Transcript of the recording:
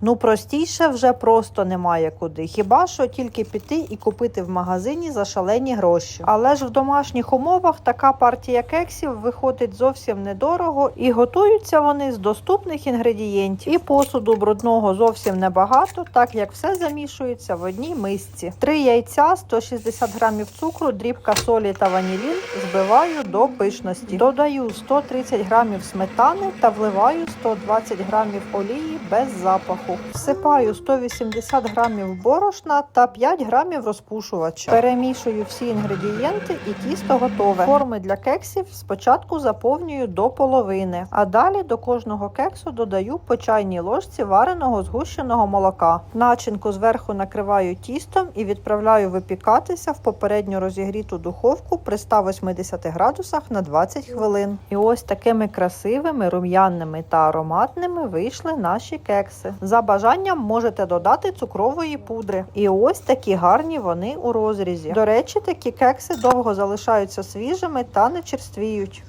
Ну простіше вже просто немає куди. Хіба що тільки піти і купити в магазині за шалені гроші. Але ж в домашніх умовах така партія кексів виходить зовсім недорого і готуються вони з доступних інгредієнтів. І посуду брудного зовсім небагато, так як все замішується в одній мисці. Три яйця, 160 грамів цукру, дрібка солі та ванілін збиваю до пишності. Додаю 130 грамів сметани та вливаю 120 грамів олії без запаху. Всипаю 180 грамів борошна та 5 грамів розпушувача. Перемішую всі інгредієнти і тісто готове. Форми для кексів спочатку заповнюю до половини, а далі до кожного кексу додаю по чайній ложці вареного згущеного молока. Начинку зверху накриваю тістом і відправляю випікатися в попередньо розігріту духовку при 180 градусах на 20 хвилин. І ось такими красивими, рум'яними та ароматними вийшли наші кекси. За бажанням можете додати цукрової пудри. І ось такі гарні вони у розрізі. До речі, такі кекси довго залишаються свіжими та не черствіють.